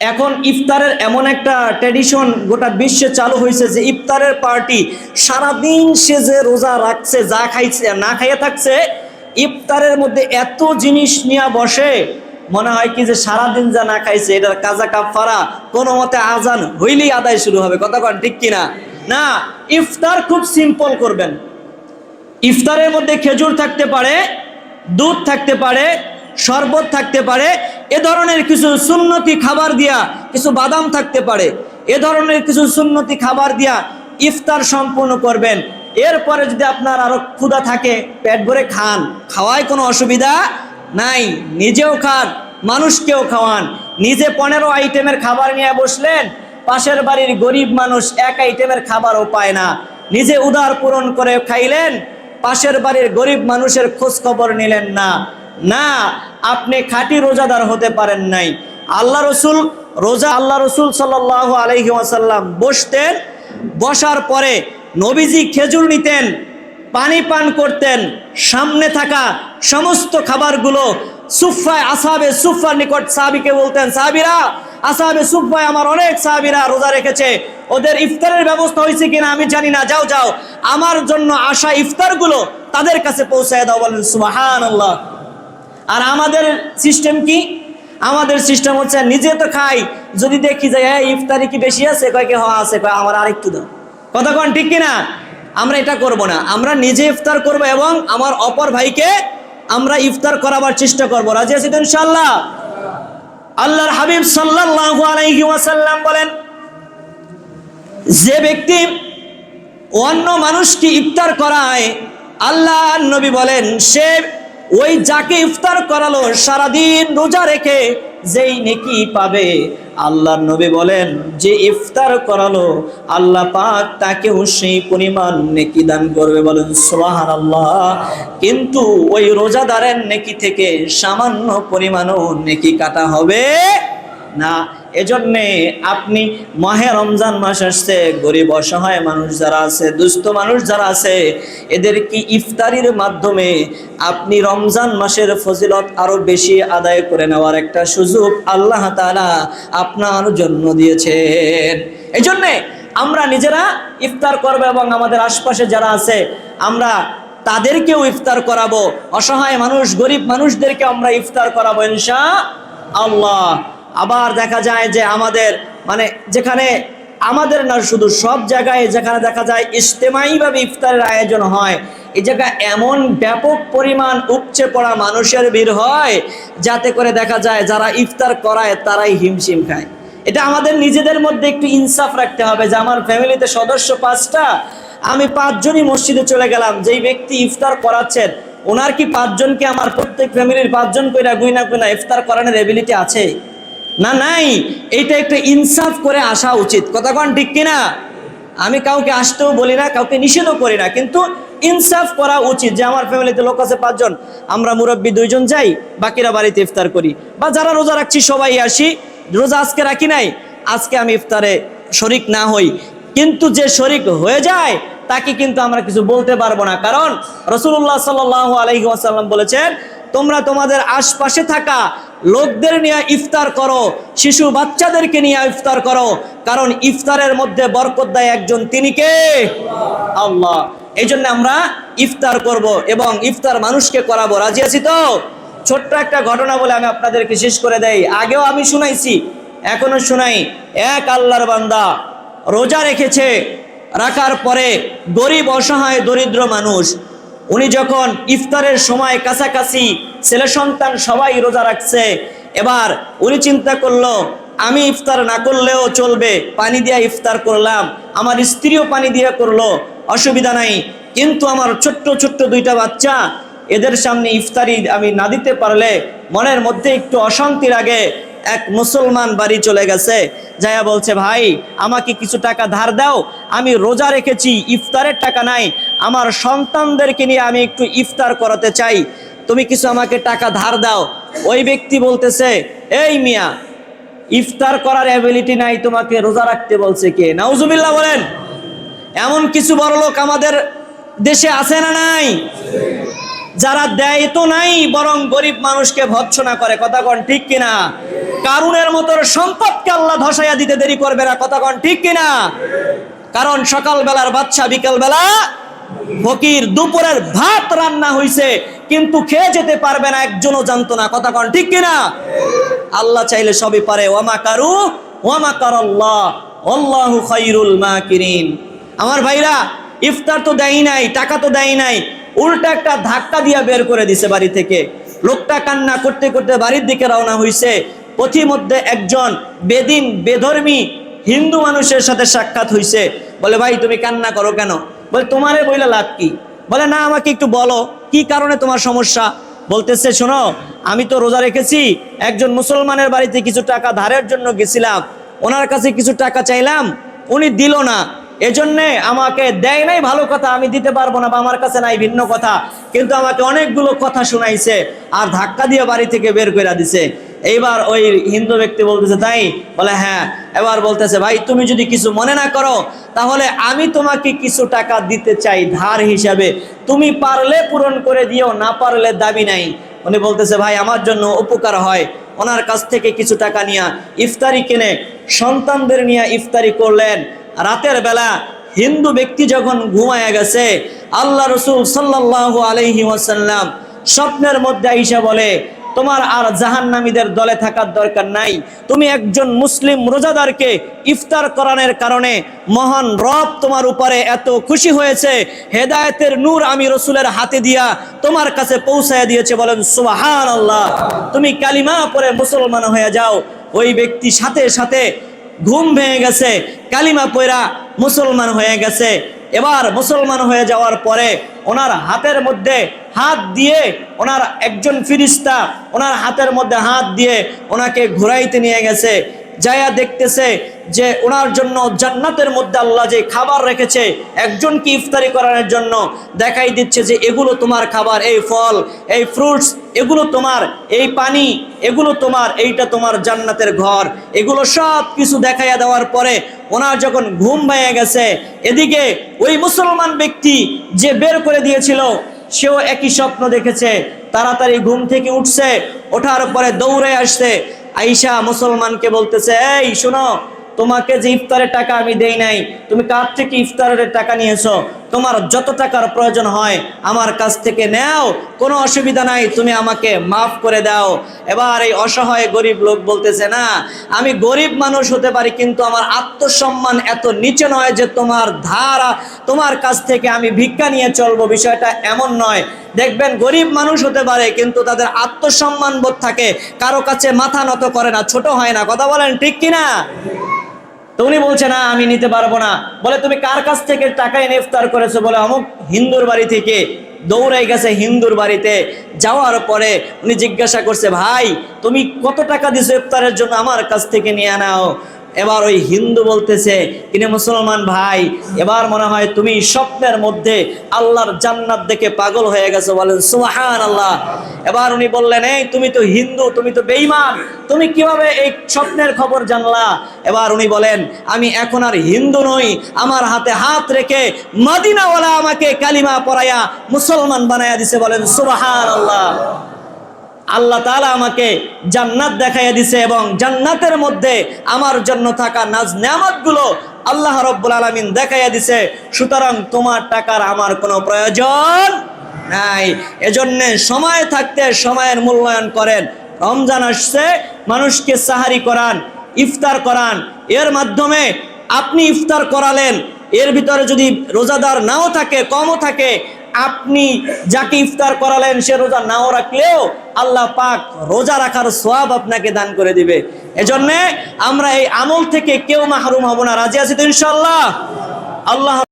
এখন ইফতারের এমন একটা ট্র্যাডিশন গোটা বিশ্বে চালু হয়েছে যে ইফতারের পার্টি সারাদিন সে যে রোজা রাখছে, যা খাইছে না খাইয়ে থাকছে। ইফতারের মধ্যে এত জিনিস নিয়ে বসে, মনে হয় কি যে সারাদিন যা না খাইছে, এটার কাজা কাফারা কোনো মতে আজান হইলেই আদায় শুরু হবে। কথা কন, ঠিক কিনা? না, ইফতার খুব সিম্পল করবেন। ইফতারের মধ্যে খেজুর থাকতে পারে, দুধ থাকতে পারে শরবত থাকতে পারে, এ ধরনের কিছু সুন্নতি খাবার দিয়া কিছু বাদাম থাকতে পারে, এ ধরনের কিছু সুন্নতি খাবার দিয়া ইফতার সম্পূর্ণ করবেন। এরপরে যদি আপনার আরও ক্ষুধা থাকে, পেট ভরে খান, খাওয়ায় কোনো অসুবিধা নাই, নিজেও খান, মানুষকেও খাওয়ান। নিজে পনেরো আইটেমের খাবার নিয়ে বসলেন, পাশের বাড়ির গরিব মানুষ এক আইটেমের খাবারও পায় না। নিজে উদার পূরণ করে খাইলেন, পাশের বাড়ির গরিব মানুষের খোঁজ খবর নিলেন না। না আপনি খাঁটি রোজাদার হতে পারেন নাই। আল্লাহ রসুল, রোজা আল্লাহ রসুল সাল্লাহ আলহি ওয়াসাল্লাম বসতেন, বসার পরে নবীজি খেজুর নিতেন, পানি পান করতেন, সামনে থাকা সমস্ত খাবারগুলো সুফায় আসাবে সুফার নিকট সাহাবিকে বলতেন, সাহাবিরা, আসাবে সুফায় আমার অনেক সাহাবিরা রোজা রেখেছে, ওদের ইফতারের ব্যবস্থা হয়েছে কিনা আমি জানি না, যাও যাও, আমার জন্য আসা ইফতারগুলো তাদের কাছে পৌঁছায় দাও। বলেন সুবাহান আল্লাহ আর আমাদের সিস্টেম কি? আমাদের সিস্টেম হচ্ছে নিজে তো খাই, যদি দেখি যে হ্যাঁ ইফতারি কি বেশি আছে? কয় কি হওয়া আছে। কয়, আমার আরেকটু দাও। কন ঠিক কিনা? আমরা এটা করব না। আমরা নিজে ইফতার করব এবং আমার অপর ভাইকে আমরা ইফতার করাবার চেষ্টা করব। রাজি আছি তো ইনশাল্লাহ আল্লাহর হাবিব সাল্লাল্লাহু আলাইহি ওয়াসাল্লাম বলেন, যে ব্যক্তি অন্য মানুষকে ইফতার করায়, আল্লাহ নবী বলেন, সে ওই যাকে ইফতার করালো সারাদিন রোজা রেখে যেই নেকি পাবে, আল্লাহর নবী বলেন, যে ইফতার করালো, আল্লাহ পাক তাকেও সেই পরিমাণ নেকি দান করবে বলেন সোহান আল্লাহ কিন্তু ওই রোজাদারের নেকি থেকে সামান্য পরিমাণও নেকি কাটা হবে না। এজন্যে আপনি মাহে রমজান মাস আসছে, গরিব অসহায় মানুষ যারা আছে, দুস্থ মানুষ যারা আছে এদের কি ইফতারির মাধ্যমে আপনি রমজান মাসের ফজিলত আরও বেশি আদায় করে নেওয়ার একটা সুযোগ আল্লাহ তাআলা আপনার জন্য দিয়েছেন। এই জন্যে আমরা নিজেরা ইফতার করব এবং আমাদের আশপাশে যারা আছে, আমরা তাদেরকেও ইফতার করাবো। অসহায় মানুষ, গরিব মানুষদেরকে আমরা ইফতার করাবো ইনশা আল্লাহ। আবার দেখা যায় যে আমাদের মানে যেখানে আমাদের না, শুধু সব জায়গায় যেখানে দেখা যায় ইজতেমাইভাবে ইফতারের আয়োজন হয়, এই জায়গায় এমন ব্যাপক পরিমাণ উপচে পড়া মানুষের ভিড় হয়, যাতে করে দেখা যায় যারা ইফতার করায় তারাই হিমশিম খায়। এটা আমাদের নিজেদের মধ্যে একটু ইনসাফ রাখতে হবে যে আমার ফ্যামিলিতে সদস্য পাঁচটা, আমি পাঁচজনই মসজিদে চলে গেলাম, যেই ব্যক্তি ইফতার করাচ্ছেন, ওনার কি পাঁচজনকে আমার প্রত্যেক ফ্যামিলির পাঁচজন কইরা গুইনা গুইনা ইফতার করানোর এবিলিটি আছে? না, নাই, এটা একটা ইনসাফ করে আসা উচিত। কথা কন ঠিক কিনা? আমি কাউকে আসতেও বলি না, কাউকে নিষেধও করি না, কিন্তু ইনসাফ করা উচিত যে আমার ফ্যামিলিতে লোক আছে পাঁচজন, আমরা মুরব্বী দুইজন যাই, বাকিরা বাড়িতে ইফতার করি। বা যারা রোজা রাখছি, সবাই আসি। রোজা আজকে রাখি নাই, আজকে আমি ইফতারে শরিক না হই। কিন্তু যে শরিক হয়ে যায়, তাকে কিন্তু আমরা কিছু বলতে পারব না। কারণ রসুল্লাহ সাল আলহি আসাল্লাম বলেছেন, তোমরা তোমাদের আশপাশে থাকা লোকদের নিয়ে ইফতার করো, শিশু বাচ্চাদেরকে নিয়ে ইফতার করো, কারণ ইফতারের মধ্যে বরকত দেয় একজন, তিনি কে? আল্লাহ। এই জন্য আমরা ইফতার করব এবং ইফতার মানুষকে করাবো। রাজি আছি তো? ছোট্ট একটা ঘটনা বলে আমি আপনাদেরকে শেষ করে দেই। আগেও আমি শুনাইছি, এখনও শুনাই। এক আল্লাহর বান্দা রোজা রেখেছে, রাখার পরে গরিব, অসহায়, দরিদ্র মানুষ উনি যখন ইফতারের সময় কাছাকাছি ছেলে সন্তান সবাই রোজা রাখছে, এবার উনি চিন্তা করল, আমি ইফতার না করলেও চলবে, পানি দিয়ে ইফতার করলাম, আমার স্ত্রীও পানি দিয়ে করল, অসুবিধা নাই। কিন্তু আমার ছোট্ট ছোট্ট দুইটা বাচ্চা, এদের সামনে ইফতারি আমি না দিতে পারলে মনের মধ্যে একটু অশান্তি লাগে। এক মুসলমান বাড়ি চলে গেছে, যায়া বলছে, ভাই, আমাকে কিছু টাকা ধার দাও, আমি রোজা রেখেছি, ইফতারের টাকা নাই আমার সন্তানদেরকে নিয়ে আমি একটু ইফতার করাতে চাই। তুমি কিছু আমাকে টাকা ধার দাও। ওই ব্যক্তি বলতেছে, এই মিয়া, ইফতার করার অ্যাবিলিটি নাই, তোমাকে রোজা রাখতে বলছে কে? নাউজুবিল্লাহ বলেন, এমন কিছু বড় লোক আমাদের দেশে আছে না নাই? যারা দেয় তো নাই, বরং গরিব মানুষকে ভৎসনা করে। কথা কন ঠিক কিনা? কারুনের মতো সম্পদকে আল্লাহ ধসাইয়া দিতে দেরি করবে না। কথা কন ঠিক কিনা? কারণ সকাল বেলার বাচ্চা বিকাল বেলা ফকির দুপুরের ভাত রান্না হইছে, কিন্তু খেয়ে যেতে পারবে না, একজনও জানতো না। কথা কন, ঠিক কিনা? আল্লাহ চাইলে সবই পারে। ওয়ামা কারু? ওয়ামা কারাল্লাহ। আল্লাহু খাইরুল মাকিরিন। আমার ভাইরা, ইফতার তো দেয় নাই, টাকা তো দেয় নাই। উল্টা একটা ধাক্কা দিয়া বের করে দিছে বাড়ি থেকে। লোকটা কান্না করতে করতে বাড়ির দিকে রওনা হইছে। পথিমধ্যে একজন বেদিন, বেধর্মী হিন্দু মানুষের সাথে সাক্ষাৎ হইছে। বলে, ভাই, তুমি কান্না করো কেন? বলে, তোমারে বইলে লাভ কি? বলে, না, আমাকে একটু বলো, কি কারণে তোমার সমস্যা? বলতেছে, শোনো, আমি তো রোজা রেখেছি, একজন মুসলমানের বাড়িতে কিছু টাকা ধারের জন্য গেছিলাম, ওনার কাছে কিছু টাকা চাইলাম, উনি দিল না। এজন্যে আমাকে দেয় নাই, ভালো কথা, আমি দিতে পারব না বা আমার কাছে নাই, ভিন্ন কথা। কিন্তু আমাকে অনেকগুলো কথা শোনাইছে আর ধাক্কা দিয়ে বাড়ি থেকে বের করে দিছে। এইবার ওই হিন্দু ব্যক্তি বলতেছে, তাই? বলে হ্যাঁ। এবার বলতেছে, ভাই, তুমি যদি কিছু মনে না করো, তাহলে আমি তোমাকে কিছু টাকা দিতে চাই ধার হিসাবে। তুমি পারলে পূরণ করে দিও, না পারলে দাবি নাই। উনি বলতেছে, ভাই, আমার জন্য উপকার হয়। ওনার কাছ থেকে কিছু টাকা নিয়ে ইফতারি কিনে সন্তানদের নিয়ে ইফতারি করলেন। রাতের বেলা হিন্দু ব্যক্তি যখন ঘুমায়া গেছে, আল্লাহ রসুল সাল্লাহ আলহি ওয়াসাল্লাম স্বপ্নের মধ্যে আইসা বলে তোমার আর জাহান্নামীদের দলে থাকার দরকার নাই। তুমি একজন মুসলিম রোজাদারকে ইফতার করানোর কারণে মহান রব তোমার উপরে এত খুশি হয়েছে। হেদায়েতের নূর আমি রসুলের হাতে দিয়া তোমার কাছে পৌঁছায় দিয়েছে বলেন সুবাহান আল্লাহ তুমি কালিমা পরে মুসলমান হয়ে যাও। ওই ব্যক্তি সাথে সাথে ঘুম ভেঙে গেছে, কালিমা পয়রা মুসলমান হয়ে গেছে। এবার মুসলমান হয়ে যাওয়ার পরে ওনার হাতের মধ্যে হাত দিয়ে ওনার একজন ফিরিস্তা, ওনার হাতের মধ্যে হাত দিয়ে ওনাকে ঘুরাইতে নিয়ে গেছে। যায়া দেখতেছে যে ওনার জন্য জান্নাতের মধ্যে আল্লাহ যে খাবার রেখেছে, একজনকে ইফতারি করানোর জন্য দেখাই দিচ্ছে যে এগুলো তোমার খাবার, এই ফল, এই ফ্রুটস এগুলো তোমার, এই পানি, এগুলো তোমার, এইটা তোমার জান্নাতের ঘর। এগুলো সব কিছু দেখাইয়া দেওয়ার পরে ওনার যখন ঘুম ভেঙে গেছে, এদিকে ওই মুসলমান ব্যক্তি যে বের করে দিয়েছিল, সেও একই স্বপ্ন দেখেছে। তাড়াতাড়ি ঘুম থেকে উঠছে, ওঠার পরে দৌড়ে আসছে। আইসা মুসলমানকে বলতেছে এই শোনো তোমাকে যে ইফতারের টাকা আমি দেই নাই, তুমি কার থেকে ইফতারের টাকা নিয়েছো? তোমার যত টাকার প্রয়োজন হয়, আমার কাছ থেকে নাও। কোনো অসুবিধা নাই, তুমি আমাকে মাফ করে দাও। এবার এই অসহায় গরিব লোক বলতেছে, না, আমি গরিব মানুষ হতে পারি, কিন্তু আমার আত্মসম্মান এত নিচে নয় যে তোমার ধারা, তোমার কাছ থেকে আমি ভিক্ষা নিয়ে চলবো। বিষয়টা এমন নয়। দেখবেন, গরিব মানুষ হতে পারে, কিন্তু তাদের আত্মসম্মান বোধ থাকে। কারও কাছে মাথা নত করে না, ছোট হয় না। কথা বলেন ঠিক কিনা? তো উনি বলছে, না, আমি নিতে পারব না। বলে, তুমি কার কাছ থেকে টাকা এনে ইফতার করেছ? বলে, অমুক হিন্দুর বাড়ি থেকে দৌড়াই গেছে হিন্দুর বাড়িতে। যাওয়ার পরে উনি জিজ্ঞাসা করছে, ভাই, তুমি কত টাকা দিছো ইফতারের জন্য আমার কাছ থেকে নিয়ে নাও? এবার ওই হিন্দু বলতেছে কিনে মুসলমান ভাই, এবার মনে হয় তুমি স্বপ্নের মধ্যে আল্লাহর জান্নাত দেখে পাগল হয়ে গেছো। বলেন সুহান আল্লাহ এবার উনি বললেন, এই তুমি তো হিন্দু, তুমি তো বেইমান তুমি কীভাবে এই স্বপ্নের খবর জানলা? এবার উনি বলেন, আমি এখন আর হিন্দু নই, আমার হাতে হাত রেখে মাদিনাওয়ালা আমাকে কালিমা পড়াইয়া মুসলমান বানাইয়া দিছে। বলেন সুবাহান আল্লাহ আল্লাহ তাআলা আমাকে জান্নাত দেখাইয়া দিছে এবং জান্নাতের মধ্যে আমার জন্য থাকা নাজ নেয়ামতগুলো আল্লাহ রব্বুল আলামিন দেখাইয়া দিছে। সুতরাং তোমার টাকার আমার কোনো প্রয়োজন নাই। এজন্য সময় থাকতে সময়ের মূল্যায়ন করেন। রমজান আসছে, মানুষকে সাহারি করান, ইফতার করান। এর মাধ্যমে আপনি ইফতার করালেন। এর ভিতরে যদি রোজাদার নাও থাকে, কমও থাকে আপনি যাকে ইফতার করালেন সে রোজা নাও রাখলেও আল্লাহ পাক রোজা রাখার সোয়াব আপনাকে দান করে দিবে। এজন্যে আমরা এই আমল থেকে কেউ মাহরুম হব না। রাজি আছি তো ইনশাল্লাহ আল্লাহ